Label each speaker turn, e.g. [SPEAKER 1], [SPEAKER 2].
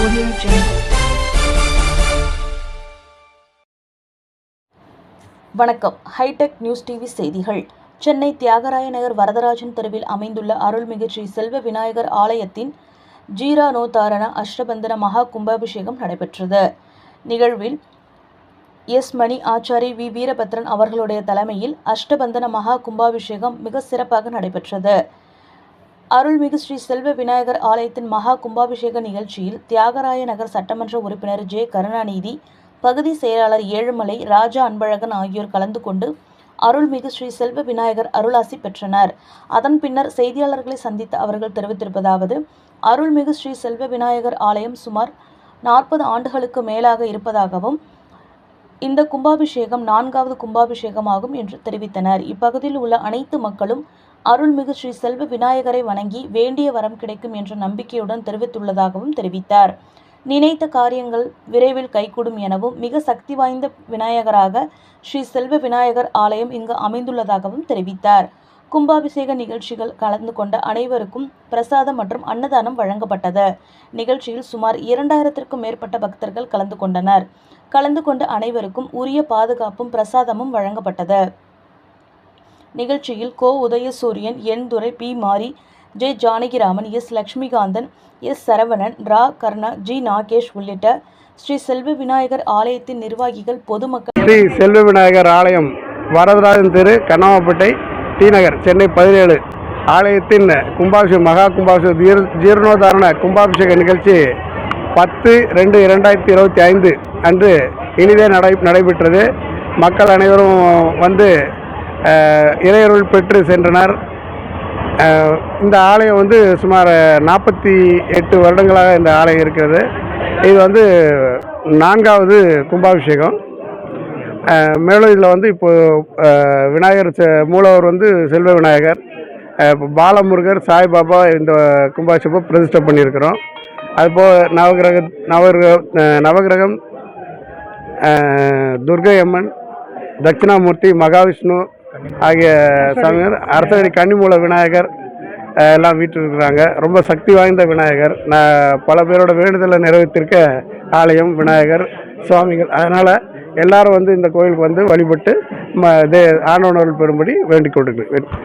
[SPEAKER 1] Audio Jungle.
[SPEAKER 2] வணக்கம் hitech news TV செய்திகள். சென்னை தியாகராய நகர் வரதராஜன் தெருவில் அமைந்துள்ள அருள்மிகு ஸ்ரீ செல்வ விநாயகர் ஆலயத்தின் ஜீரானோத்தாரண அஷ்டபந்தன மகா கும்பாபிஷேகம் நடைபெற்றது. நிகழ்வில் எஸ் மணி ஆச்சாரி வி வீரபத்ரன் அவர்களுடைய தலைமையில் அஷ்டபந்தன மகா கும்பாபிஷேகம் மிக சிறப்பாக நடைபெற்றது. அருள்மிகு ஸ்ரீ செல்வ விநாயகர் ஆலயத்தின் மகா கும்பாபிஷேக நிகழ்ச்சியில் தியாகராய நகர் சட்டமன்ற உறுப்பினர் ஜே கருணாநிதி பகுதி செயலாளர் ஏழுமலை ராஜா அன்பழகன் ஆகியோர் கலந்து கொண்டு அருள்மிகு ஸ்ரீ செல்வ விநாயகர் அருளாசி பெற்றனர். அதன் பின்னர் செய்தியாளர்களை சந்தித்த அவர்கள் தெரிவித்திருப்பதாவது அருள்மிகு ஸ்ரீ செல்வ விநாயகர் ஆலயம் சுமார் நாற்பது ஆண்டுகளுக்கு மேலாக இருப்பதாகவும் இந்த கும்பாபிஷேகம் நான்காவது கும்பாபிஷேகமாகும் என்று தெரிவித்தனர். இப்பகுதியில் உள்ள அனைத்து மக்களும் அருள்மிகு ஸ்ரீ செல்வ விநாயகரை வணங்கி வேண்டிய வரம் கிடைக்கும் என்ற நம்பிக்கையுடன் தெரிவித்துள்ளதாகவும் தெரிவித்தார். நினைத்த காரியங்கள் விரைவில் கைகூடும் எனவும் மிக சக்தி வாய்ந்த விநாயகராக ஸ்ரீ செல்வ விநாயகர் ஆலயம் இங்கு அமைந்துள்ளதாகவும் தெரிவித்தார். கும்பாபிஷேக நிகழ்ச்சிகள் கலந்து கொண்ட அனைவருக்கும் பிரசாதம் மற்றும் அன்னதானம் வழங்கப்பட்டது. நிகழ்ச்சியில் சுமார் இரண்டாயிரத்திற்கும் மேற்பட்ட பக்தர்கள் கலந்து கொண்டனர். கலந்து கொண்ட அனைவருக்கும் உரிய பாதுகாப்பும் பிரசாதமும் வழங்கப்பட்டது. நிகழ்ச்சியில் Ko Udhayasooriyan N Durai P Mari J Janakiraman S Lakshmikanthan S Saravanan Ra Karna G Nagesh உள்ளிட்ட ஸ்ரீ செல்வ விநாயகர் ஆலயத்தின் நிர்வாகிகள் பொதுமக்கள்
[SPEAKER 3] ஸ்ரீ செல்வ விநாயகர் ஆலயம் வரதராஜன் தெரு கண்ணாமப்பேட்டை டி நகர் சென்னை பதினேழு. ஆலயத்தின் கும்பாபிஷேக மகா கும்பாபிஷேக ஜீர் ஜீர்ணோதாரண கும்பாபிஷேக நிகழ்ச்சி பத்து ரெண்டு இரண்டாயிரத்தி இருபத்தி ஐந்து அன்று இனிதே நடை நடைபெற்றது. மக்கள் அனைவரும் வந்து இறையருள் பெற்று சென்றனர். இந்த ஆலயம் வந்து சுமார் நாற்பத்தி எட்டு வருடங்களாக இந்த ஆலயம் இருக்கிறது. இது வந்து நான்காவது கும்பாபிஷேகம். மேலும் இதில் வந்து இப்போ விநாயகர் செ- மூலவர் வந்து செல்வ விநாயகர். பாலமுருகர் சாய்பாபா இந்த கும்பாபிஷேகம் பிரதிஷ்டை பண்ணியிருக்கிறோம். அதுபோல் நவகிரக நவகிரக நவகிரகம் துர்கை அம்மன் தட்சிணாமூர்த்தி மகாவிஷ்ணு ஆகிய சாமியார் அரசடி கன்னிமூல விநாயகர் எல்லாம் வீட்டிருக்கிறாங்க ரொம்ப சக்தி வாய்ந்த விநாயகர். நான் பல பேரோட வேண்டுதலை நிறைவேற்றிருக்க ஆலயம் விநாயகர் சுவாமிகள். அதனால் எல்லாரும் வந்து இந்த கோயிலுக்கு வந்து வழிபட்டு ம தே ஆண்டவனர்கள் பெறும்படி வேண்டிக் கொண்டு கேட்டு